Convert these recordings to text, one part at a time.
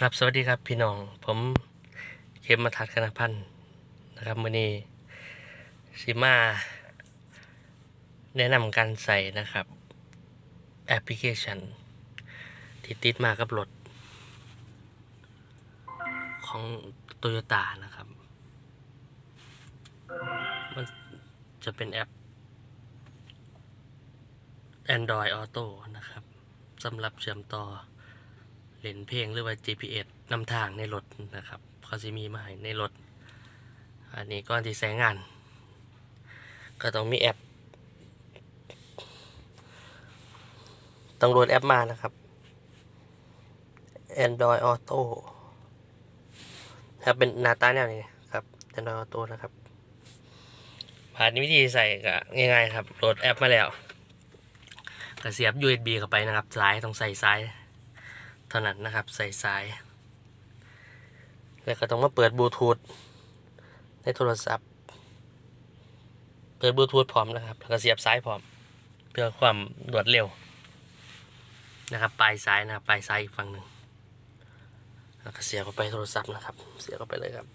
ครับสวัสดีครับพี่น้อง ผมเข้มมาทัดคณพันธ์นะครับมื่อนี้ซิมา แนะนำการใส่นะครับแอปพลิเคชัน ที่ติดมากับรถ ของโตโยต้านะครับ มันจะเป็นแอป Android Auto นะครับสำหรับเชื่อมต่อ เล่นเพลงหรือว่า GPS นำทางในรถนะครับเขาจะมีมาให้ในรถ อันนี้ก่อนที่ใช้งาน ก็ต้องมีแอปต้องโหลดแอปมานะครับ Android Auto ครับเป็นหน้าตาแนวนี้ครับ Android Auto นะครับ ผ่านวิธีใส่ก็ง่ายๆครับโหลดแอปมาแล้วก็เสียบ USB เข้าไปนะครับซ้ายต้องใส่ซ้าย เท่านั้นนะครับ ใส่สาย แล้วก็ต้องมาเปิดบลูทูธในโทรศัพท์ เปิดบลูทูธพร้อมนะครับ แล้วก็เสียบสายพร้อม เพื่อความรวดเร็วนะครับ ปลายสายนะครับ ปลายสายอีกฝั่งหนึ่งแล้วก็เสียบเข้าไปโทรศัพท์นะครับ เสียบเข้าไปเลยครับ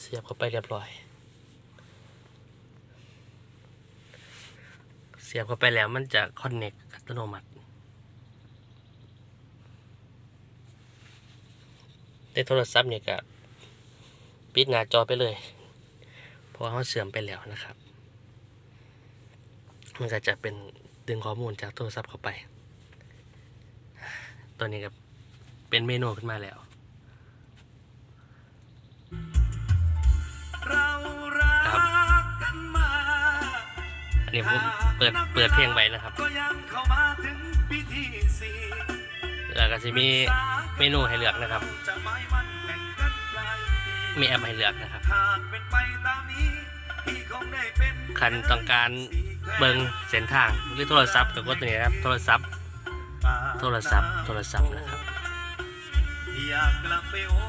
เสียบเข้าไปเรียบร้อย เสียบเข้าไปแล้วมันจะคอนเน็กอัตโนมัติในโทรศัพท์เนี่ยก็ปิดหน้าจอไปเลยเพราะเขาเสื่อมไปแล้วนะครับ มันก็จะเป็นดึงข้อมูลจากโทรศัพท์เข้าไป ตัวนี้ก็เป็นเมนูขึ้นมาแล้ว อันนี้ผมเปิดเปิดเพลงไว้นะครับก็ยังเข้ามาถึงพิธีสี่แล้วก็จะมีเมนูให้เลือกนะครับจะไม่มันแต่งกันปลายปีมีแอปให้เลือกนะครับหากเป็นไปตามนี้พี่คงได้เป็นคันต้องการเบิงเส้นทางหรือโทรศัพท์กับกดตัวนี้นะครับ โทรศัพท์ โทรศัพท์ โทรศัพท์นะครับอยากกลับไปโอ้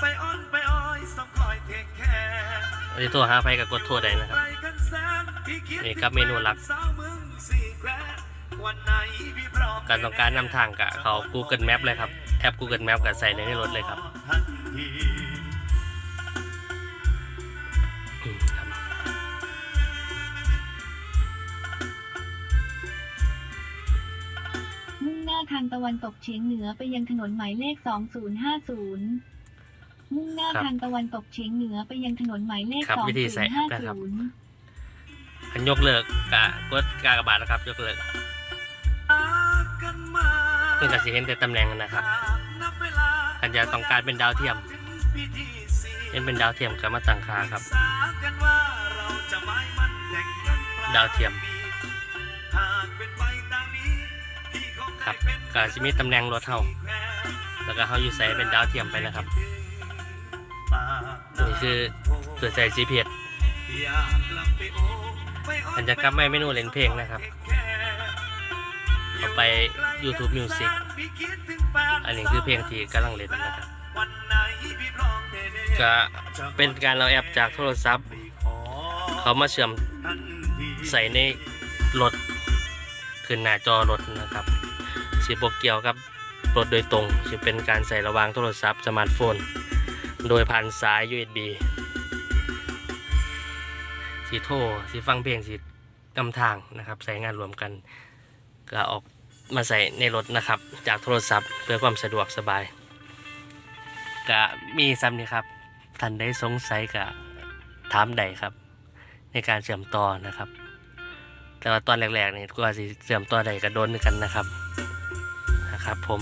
ไปอ้อนไปอ้อยสองคอยเทคแคร์อันนี้โทรหาไปกับกดโทรได้นะครับ นี่ครับเมนูหลัก การต้องการนำทางกับเขา Google Map เลยครับ แอป Google Map กับใส่ในรถเลยครับอืมครับมุ่งหน้าทางตะวันตกเฉียงเหนือไปยังถนนหมายเลข 2050 มุ่งหน้าครับทางตะวันตกเฉียงเหนือไปยังถนนหมายเลขครับวิธีใส่แอันยกเลิกกะกดกากบาทนะครับ ยกเลิกเพื่อจะสิเห็นแต่ตำแหน่งนะครับคันจะต้องการเป็นดาวเทียมเห็นเป็นดาวเทียมก็มาตั้งคาครับ ดาวเทียมครับก็จะมีตำแหน่งรถเฮาแล้วก็เฮาอยู่ใส่เป็นดาวเทียมไปนะครับนี่คือตัวใส่ GPS อันจะกลับไม่เมนูเล่นเพลงนะครับเข้าไป YouTube Music อันนี้คือเพลงที่กำลังเล่นนะครับก็เป็นการเราแอปจากโทรศัพท์ เขามาเชื่อมใส่ในรถขึ้นหน้าจอรถนะครับสิบเกี่ยวกับรถโดยตรงจะเป็นการใส่ระวางโทรศัพท์สมาร์ทโฟน โดยผ่านสาย USB สีโทสีฟังเพลงสีนำทางนะครับ ใส่งานรวมกัน ก็ออกมาใส่ในรถนะครับ จากโทรศัพท์เพื่อความสะดวกสบาย ก็มีซ้ำนี่ครับท่านได้สงสัยกับถามใดครับ ในการเชื่อมต่อนะครับ แต่ว่าตอนแรกๆนี่ก็สิเชื่อมต่อใดก็โดนกันนะครับนะครับผม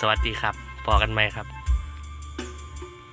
สวัสดีครับพอกันไหมครับ